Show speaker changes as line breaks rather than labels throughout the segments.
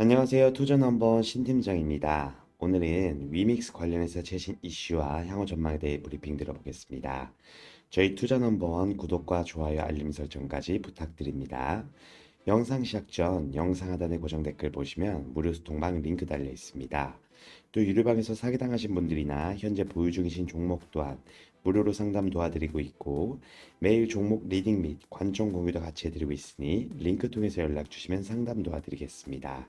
안녕하세요. 투자 넘버 신팀장입니다. 오늘은 위믹스 관련해서 최신 이슈와 향후 전망에 대해 브리핑 들어보겠습니다. 저희 투자 넘버원 구독과 좋아요, 알림 설정까지 부탁드립니다. 영상 시작 전 영상 하단에 고정 댓글 보시면 무료 소통방 링크 달려 있습니다. 또 유료방에서 사기당하신 분들이나 현재 보유 중이신 종목 또한 무료로 상담 도와드리고 있고 매일 종목 리딩 및 관점 공유도 같이 해드리고 있으니 링크 통해서 연락 주시면 상담 도와드리겠습니다.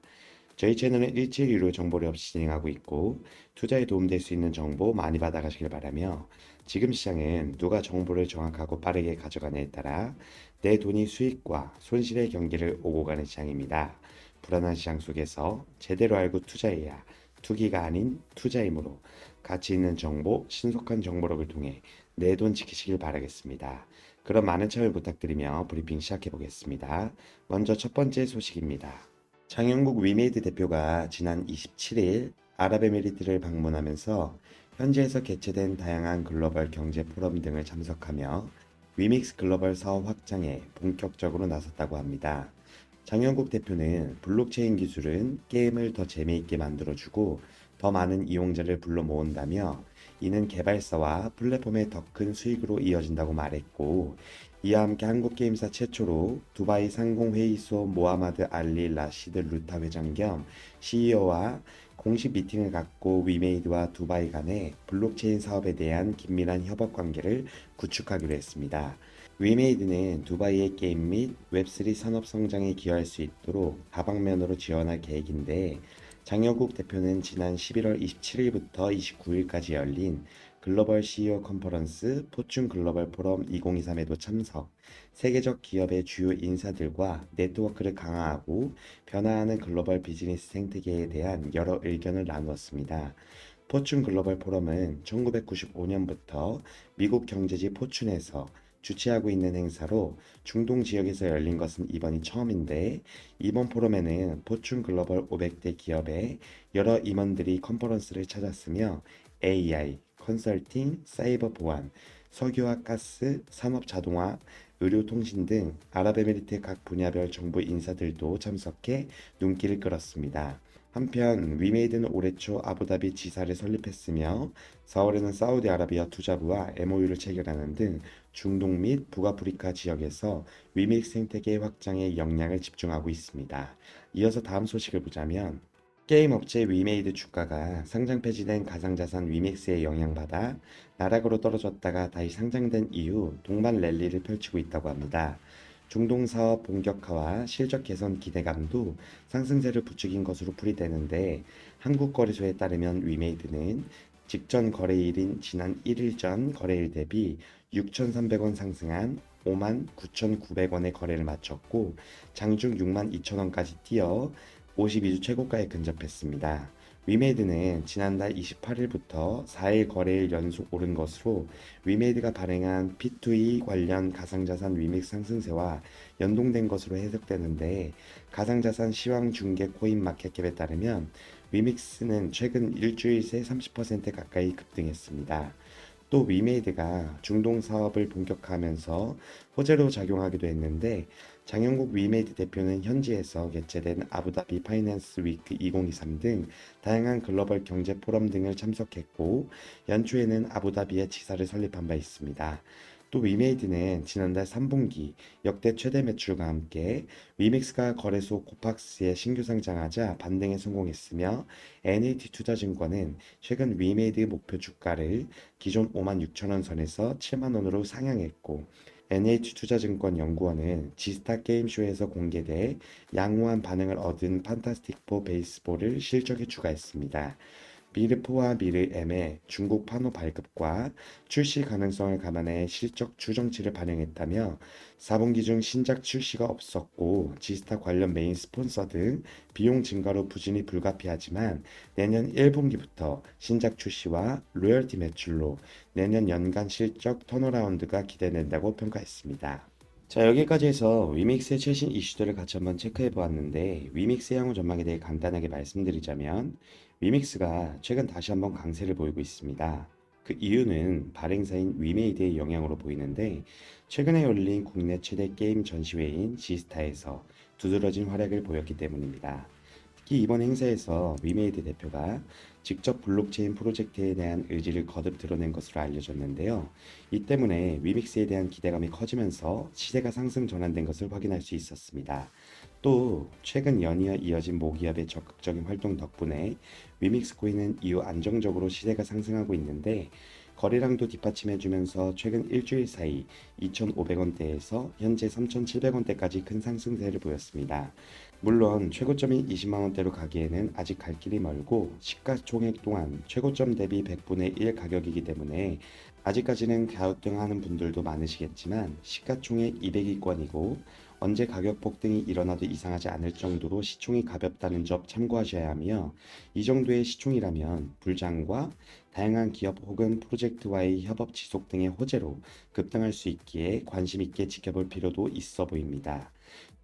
저희 채널은 일주일 유료 정보를 없이 진행하고 있고 투자에 도움될 수 있는 정보 많이 받아가시길 바라며 지금 시장은 누가 정보를 정확하고 빠르게 가져가냐에 따라 내 돈이 수익과 손실의 경계를 오고 가는 시장입니다. 불안한 시장 속에서 제대로 알고 투자해야 투기가 아닌 투자이므로 가치 있는 정보, 신속한 정보력을 통해 내 돈 지키시길 바라겠습니다. 그럼 많은 참여 부탁드리며 브리핑 시작해 보겠습니다. 먼저 첫 번째 소식입니다. 장영국 위메이드 대표가 지난 27일 아랍에미리트를 방문하면서 현지에서 개최된 다양한 글로벌 경제 포럼 등을 참석하며 위믹스 글로벌 사업 확장에 본격적으로 나섰다고 합니다. 장영국 대표는 블록체인 기술은 게임을 더 재미있게 만들어주고 더 많은 이용자를 불러 모은다며 이는 개발사와 플랫폼의 더 큰 수익으로 이어진다고 말했고 이와 함께 한국 게임사 최초로 두바이 상공회의소 모하마드 알리 라시드 루타 회장 겸 CEO와 공식 미팅을 갖고 위메이드와 두바이 간의 블록체인 사업에 대한 긴밀한 협업 관계를 구축하기로 했습니다. 위메이드는 두바이의 게임 및 웹3 산업 성장에 기여할 수 있도록 다방면으로 지원할 계획인데 장여국 대표는 지난 11월 27일부터 29일까지 열린 글로벌 CEO 컨퍼런스 포춘 글로벌 포럼 2023에도 참석, 세계적 기업의 주요 인사들과 네트워크를 강화하고 변화하는 글로벌 비즈니스 생태계에 대한 여러 의견을 나누었습니다. 포춘 글로벌 포럼은 1995년부터 미국 경제지 포춘에서 주최하고 있는 행사로 중동 지역에서 열린 것은 이번이 처음인데 이번 포럼에는 포춘 글로벌 500대 기업의 여러 임원들이 컨퍼런스를 찾았으며 AI, 컨설팅, 사이버 보안, 석유와 가스, 산업 자동화, 의료 통신 등 아랍에미리트 각 분야별 정부 인사들도 참석해 눈길을 끌었습니다. 한편 위메이드는 올해 초 아부다비 지사를 설립했으며 4월에는 사우디아라비아 투자부와 MOU를 체결하는 등 중동 및 북아프리카 지역에서 위믹스 생태계 확장에 역량을 집중하고 있습니다. 이어서 다음 소식을 보자면 게임 업체 위메이드 주가가 상장 폐지된 가상자산 위믹스에 영향받아 나락으로 떨어졌다가 다시 상장된 이후 동반 랠리를 펼치고 있다고 합니다. 중동 사업 본격화와 실적 개선 기대감도 상승세를 부추긴 것으로 풀이되는데 한국거래소에 따르면 위메이드는 직전 거래일인 지난 1일 전 거래일 대비 6,300원 상승한 5만 9,900원의 거래를 마쳤고 장중 6만 2천원까지 뛰어 52주 최고가에 근접했습니다. 위메이드는 지난달 28일부터 4일 거래일 연속 오른 것으로 위메이드가 발행한 P2E 관련 가상자산 위믹스 상승세와 연동된 것으로 해석되는데 가상자산 시황 중개 코인 마켓캡에 따르면 위믹스는 최근 일주일 새 30% 가까이 급등했습니다. 또 위메이드가 중동 사업을 본격화하면서 호재로 작용하기도 했는데 장영국 위메이드 대표는 현지에서 개최된 아부다비 파이낸스 위크 2023 등 다양한 글로벌 경제 포럼 등을 참석했고 연초에는 아부다비에 지사를 설립한 바 있습니다. 또 위메이드는 지난달 3분기 역대 최대 매출과 함께 위믹스가 거래소 코팍스에 신규 상장하자 반등에 성공했으며 NAT 투자증권은 최근 위메이드 목표 주가를 기존 5만 6천 원 선에서 7만 원으로 상향했고 NH 투자증권 연구원은 지스타 게임쇼에서 공개돼 양호한 반응을 얻은 판타스틱4 베이스볼을 실적에 추가했습니다. 미르4와 미르M의 중국 판호 발급과 출시 가능성을 감안해 실적 추정치를 반영했다며 4분기 중 신작 출시가 없었고 지스타 관련 메인 스폰서 등 비용 증가로 부진이 불가피하지만 내년 1분기부터 신작 출시와 로열티 매출로 내년 연간 실적 턴어라운드가 기대된다고 평가했습니다. 자, 여기까지 해서 위믹스의 최신 이슈들을 같이 한번 체크해 보았는데, 위믹스의 향후 전망에 대해 간단하게 말씀드리자면, 위믹스가 최근 다시 한번 강세를 보이고 있습니다. 그 이유는 발행사인 위메이드의 영향으로 보이는데, 최근에 열린 국내 최대 게임 전시회인 지스타에서 두드러진 활약을 보였기 때문입니다. 특히 이번 행사에서 위메이드 대표가 직접 블록체인 프로젝트에 대한 의지를 거듭 드러낸 것으로 알려졌는데요. 이 때문에 위믹스에 대한 기대감이 커지면서 시세가 상승 전환된 것을 확인할 수 있었습니다. 또 최근 연이어 이어진 모기업의 적극적인 활동 덕분에 위믹스 코인은 이후 안정적으로 시세가 상승하고 있는데 거래량도 뒷받침해주면서 최근 일주일 사이 2,500원대에서 현재 3,700원대까지 큰 상승세를 보였습니다. 물론 최고점인 20만 원대로 가기에는 아직 갈 길이 멀고 시가총액 또한 최고점 대비 100분의 1 가격이기 때문에 아직까지는 갸우뚱하는 분들도 많으시겠지만 시가총액 200위권이고 언제 가격 폭등이 일어나도 이상하지 않을 정도로 시총이 가볍다는 점 참고하셔야 하며 이 정도의 시총이라면 불장과 다양한 기업 혹은 프로젝트와의 협업 지속 등의 호재로 급등할 수 있기에 관심 있게 지켜볼 필요도 있어 보입니다.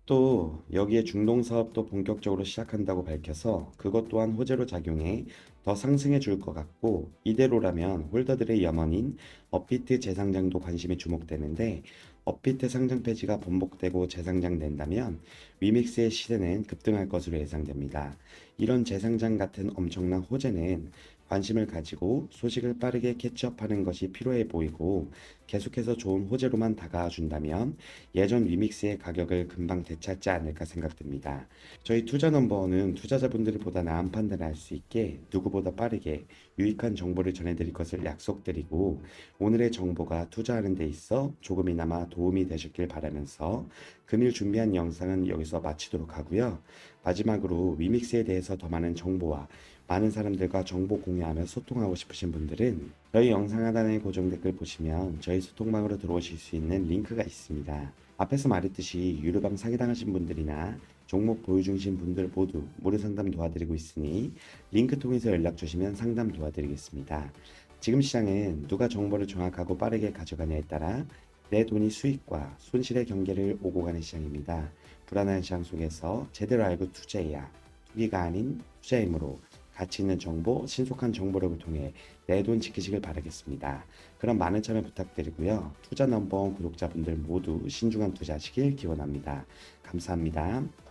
또 여기에 중동 사업도 본격적으로 시작한다고 밝혀서 그것 또한 호재로 작용해 더 상승해 줄 것 같고 이대로라면 홀더들의 염원인 업비트 재상장도 관심이 주목되는데 업비트 상장 폐지가 번복되고 재상장된다면 위믹스의 시세는 급등할 것으로 예상됩니다. 이런 재상장 같은 엄청난 호재는 관심을 가지고 소식을 빠르게 캐치업하는 것이 필요해 보이고 계속해서 좋은 호재로만 다가와 준다면 예전 위믹스의 가격을 금방 되찾지 않을까 생각됩니다. 저희 투자 넘버원은 투자자분들이 보다 나은 판단을 할 수 있게 누구보다 빠르게 유익한 정보를 전해드릴 것을 약속드리고 오늘의 정보가 투자하는 데 있어 조금이나마 도움이 되셨길 바라면서 금일 준비한 영상은 여기서 마치도록 하고요. 마지막으로 위믹스에 대해서 더 많은 정보와 많은 사람들과 정보 공유하며 소통하고 싶으신 분들은 저희 영상 하단의 고정 댓글 보시면 저희 소통방으로 들어오실 수 있는 링크가 있습니다. 앞에서 말했듯이 유료방 사기당하신 분들이나 종목 보유 중이신 분들 모두 무료 상담 도와드리고 있으니 링크 통해서 연락 주시면 상담 도와드리겠습니다. 지금 시장은 누가 정보를 정확하고 빠르게 가져가냐에 따라 내 돈이 수익과 손실의 경계를 오고 가는 시장입니다. 불안한 시장 속에서 제대로 알고 투자해야 투기가 아닌 투자이므로 가치 있는 정보, 신속한 정보력을 통해 내 돈 지키시길 바라겠습니다. 그럼 많은 참여 부탁드리고요. 투자 넘버원 구독자분들 모두 신중한 투자하시길 기원합니다. 감사합니다.